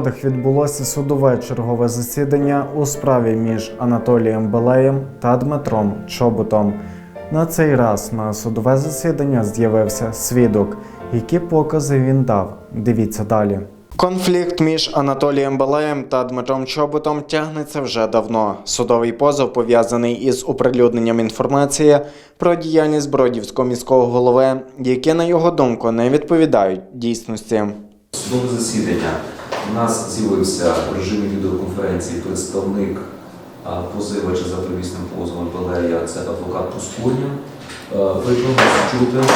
Бродах відбулося судове чергове засідання у справі між Анатолієм Белеєм та Дмитром Чоботом. На цей раз на судове засідання з'явився свідок. Які покази він дав? Дивіться далі. Конфлікт між Анатолієм Балеєм та Дмитром Чоботом тягнеться вже давно. Судовий позов пов'язаний із оприлюдненням інформації про діяльність Бродівського міського голови, які, на його думку, не відповідають дійсності. Судове засідання. У нас з'явився в режимі відеоконференції представник позивача за первісним позовом Белея, це адвокат Проскурня. Е, Прикро вас чути.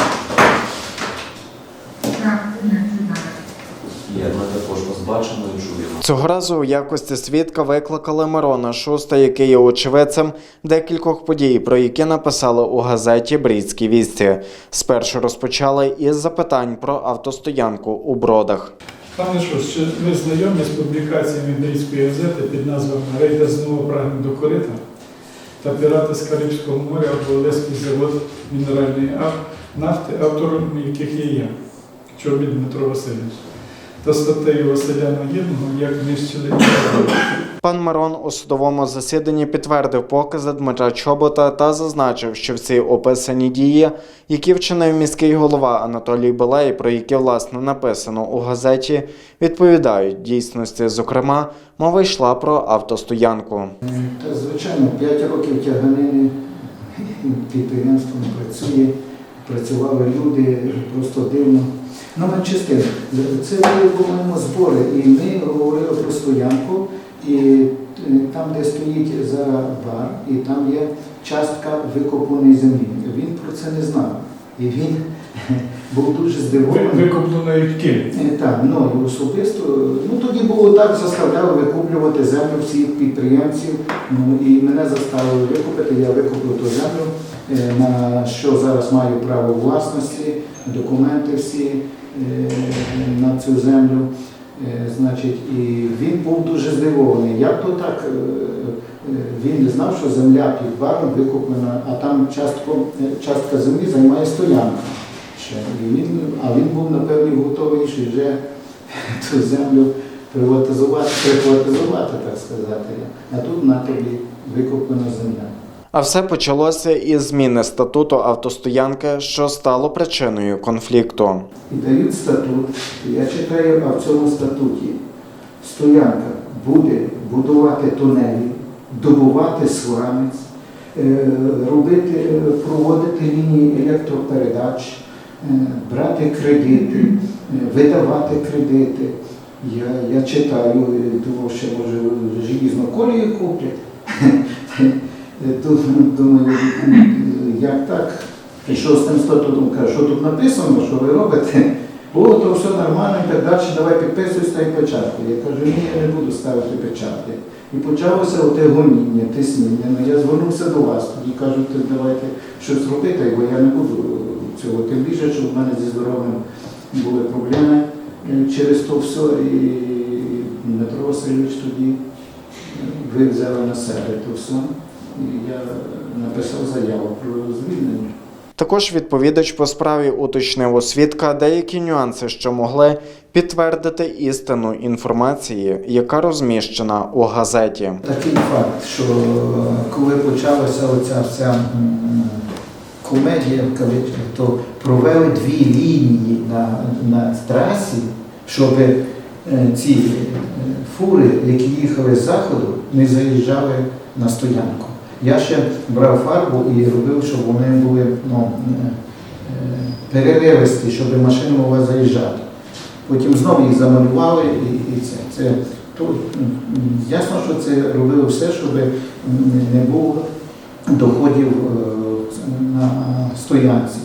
Є, ми також вас бачимо і чуємо. Цього разу у якості свідка викликали Мирона Шуста, який є очевидцем декількох подій, про які написали у газеті Брідські вісті. Спершу розпочали із запитань про автостоянку у Бродах. Пане Шос, ми знайомі з публікаціями Брідської газети під назвами Рейда знову прагне до корита та пірати з Карибського моря або Одеський завод мінеральної нафти, автором яких є я, Чорбін Дмитро Васильович, та статтею Василя Нагірного Як Ізраїль». Пан Мирон у судовому засіданні підтвердив покази Дмитра Чобота та зазначив, що всі описані дії, які вчинив міський голова Анатолій Белей, про які власне написано у газеті, відповідають дійсності. Зокрема, мова йшла про автостоянку. Та, звичайно, 5 років тяганини підприємством працює, працювали люди, просто дивно. Ну, менше це були по-моєму збори, і ми говорили про стоянку, і е, там, де стоїть за бар, і там є частка викопаної землі. Він про це не знав. І він був дуже здивований. Викупленої Києві. Е, Так, ну і особисто. Ну тоді було так, заставляли викуплювати землю всіх підприємців. Ну і мене заставили викупити. Я викуплю ту землю, е, на що зараз маю право власності, документи всі на цю землю. Е, Значить, і він був дуже здивований. Як то так? е, е, Він не знав, що земля під баром викуплена, а там частку, е, частка землі займає стоянка. Ще. І він, а він був, напевно, готовий ще вже ту землю приватизувати, приватизувати, так сказати. А тут на тобі викуплена земля. А все почалося із зміни статуту автостоянки, що стало причиною конфлікту. І дають статут. Я читаю, а в цьому статуті стоянка буде будувати тунелі, добувати сланець, е, робити, проводити лінії електропередач, е, брати кредити, е, видавати кредити. Я, я читаю, думав, що може желізну колію куплять. Тут думаю, як так? Прийшов з тим статутом, кажу, що тут написано, що ви робите? О, то все нормально, і так далі, давай підписуй, став печатку. Я кажу, ні, я не буду ставити печатки. І почалося оте гоніння, тиснення. Ну, я звернувся до вас, тоді кажуть, давайте щось робити, бо я не буду цього. Тим більше, що в мене зі здоров'ям були проблеми е, через то все. І Дмитро Васильович тоді е, ви взяли на себе то все. Я написав заяву про звільнення. Також відповідач по справі уточнив у свідка деякі нюанси, що могли підтвердити істину інформації, яка розміщена у газеті. Такий факт, що коли почалася оця вся комедія то провели дві лінії на, на трасі, щоб е, ці е, фури, які їхали з заходу, не заїжджали на стоянку. Я ще брав фарбу і робив, щоб вони були ну, е, переривисті, щоб машина могла заїжджати. Потім знову їх замалювали і, і це. це то, ясно, що це робили все, щоб не було доходів е, на стоянці.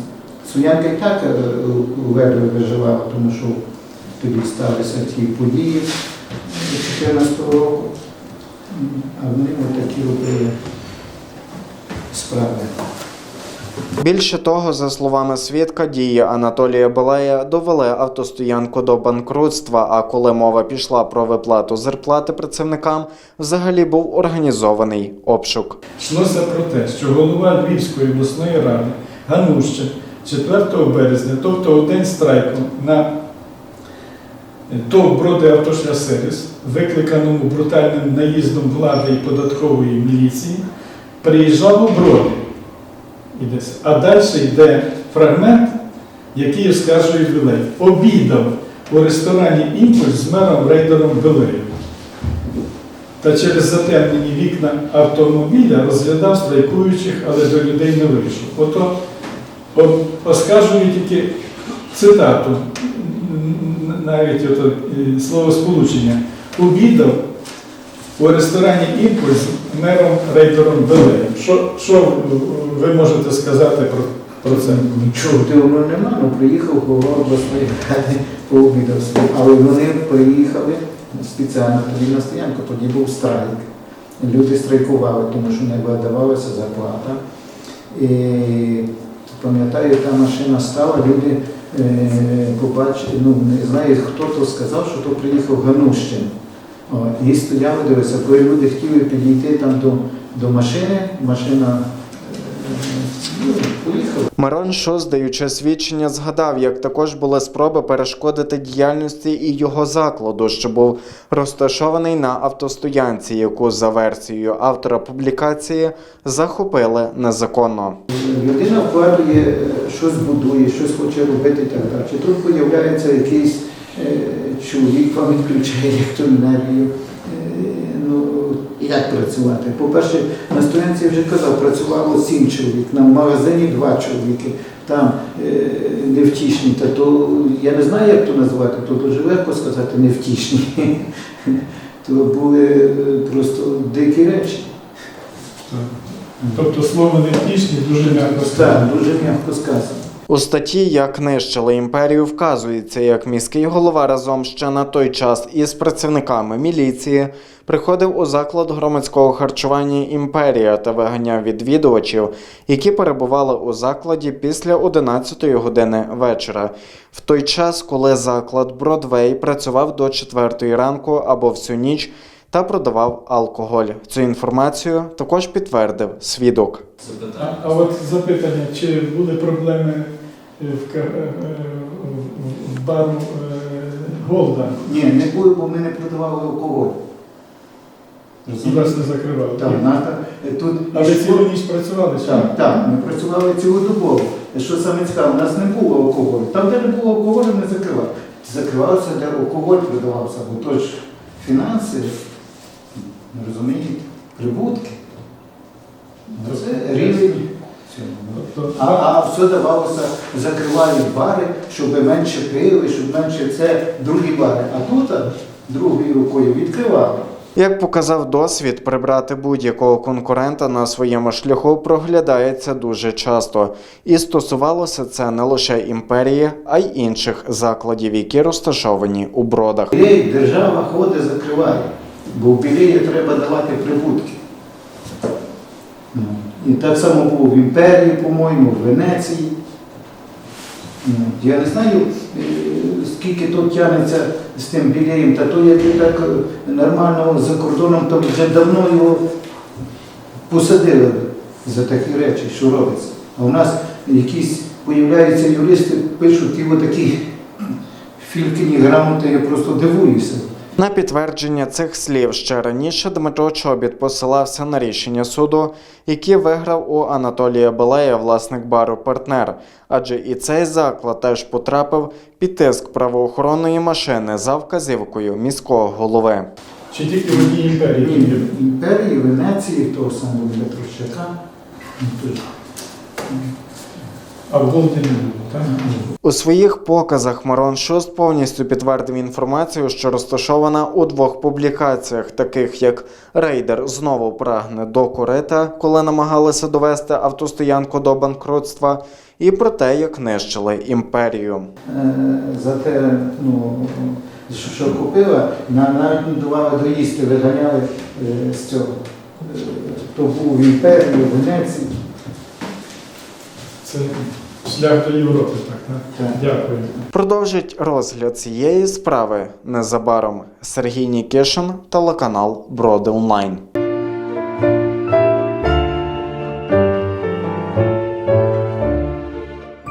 Стоянка і так е, у виживала, тому що тоді сталися ті події 2014 року, а вони отакі робили справи. Більше того, за словами свідка, дії Анатолія Балея довели автостоянку до банкрутства. А коли мова пішла про виплату зарплати працівникам, взагалі був організований обшук. Йшлося про те, що голова Львівської обласної ради Ганущик 4 березня, тобто у день страйку на ТОВ Броди Автошлясервіс, викликаному брутальним наїздом влади і податкової міліції, приїжджав у Броди. А далі йде фрагмент, який оскаржує Білей. Обідав у ресторані Імпульс з мером рейдером Білеєм. Та через затемнені вікна автомобіля розглядав страйкуючих, але до людей не вийшов. Ото о- тільки цитату, навіть ото, е, словосполучення. Обідав у ресторані Імпульс мером рейдером Белеєм. Що, що ви можете сказати про, про це? Нічого дивного нема, ну приїхав голова обласної ради пообідав собі. Але вони приїхали спеціально тоді на стоянку, тоді був страйк. Люди страйкували, тому що не видавалася зарплата. І пам'ятаю, та машина стала, люди е, побачили, ну не знаю, хто то сказав, що то приїхав Ганущин. І стояли, дивилися, коли люди хотіли підійти там до, до машини, машина е, ну, поїхала. Мирон Шус, даючи свідчення, згадав, як також були спроби перешкодити діяльності і його закладу, що був розташований на автостоянці, яку за версією автора публікації захопили незаконно. Людина вкладує, е, щось будує, щось хоче робити так далі. Чи тут з'являється якийсь вам відключає електроенергію. Ну, як працювати? По-перше, на стоянці я вже казав, працювало сім чоловік, на магазині два чоловіки, там е, невтішні, та то я не знаю, як то назвати, то дуже легко сказати невтішні. То були е, просто дикі речі. Тобто слово невтішні дуже м'яко сказано. Так, дуже м'яко сказано. У статті Як нищили імперію вказується, як міський голова разом ще на той час із працівниками міліції приходив у заклад громадського харчування імперія та виганяв відвідувачів, які перебували у закладі після 11 години вечора, в той час, коли заклад Бродвей працював до 4 ранку або всю ніч та продавав алкоголь. Цю інформацію також підтвердив свідок. А, а от запитання, чи були проблеми в, ка- е, е, в- в бару е, Голда? Ні, не було, бо ми не продавали алкоголь. І вас не закривали? Так, на- е, тут А ви цілу ніч працювали? чи так, так, ми працювали цілодобово. Що саме цікаво, у нас не було алкоголю. Там, де не було алкоголю, не закривали. Закривався, де алкоголь продавався, бо то ж фінанси, розумієте, прибутки. Ну, Це рівень. Цього. Тобто, А, а все давалося, закривають бари, щоб менше пили, щоб менше це другі бари. А тут другою рукою відкривали. Як показав досвід, прибрати будь-якого конкурента на своєму шляху проглядається дуже часто, і стосувалося це не лише імперії, а й інших закладів, які розташовані у бродах. Білей держава ходить, закриває, бо в білеї треба давати прибутки. І так само було в імперії, по-моєму, в Венеції. Ну, Я не знаю, е, скільки тут тягнеться з тим білеєм, та то якби так е, нормально за кордоном, то вже давно його посадили за такі речі, що робиться. А у нас якісь появляються юристи, пишуть ті отакі фількині грамоти, я просто дивуюся. На підтвердження цих слів ще раніше Дмитро Чобіт посилався на рішення суду, який виграв у Анатолія Белея, власник бару партнер. Адже і цей заклад теж потрапив під тиск правоохоронної машини за вказівкою міського голови. Чи тільки в одній імперії? Ні, імперії, Венеції, того самого Петрощака. А в Голді не було, так? У своїх показах Марон Шуст повністю підтвердив інформацію, що розташована у двох публікаціях, таких як Рейдер знову прагне до корита, коли намагалися довести автостоянку до банкрутства, і про те, як нищили імперію. е, За те, ну, що, купила, на- навіть не давала доїсти, виганяли е, з цього. Е, То був в імперії, в Венеції. Це шлях до Європи, так? так? Так. Дякую. Продовжить розгляд цієї справи незабаром Сергій Нікішин, телеканал Броди Онлайн.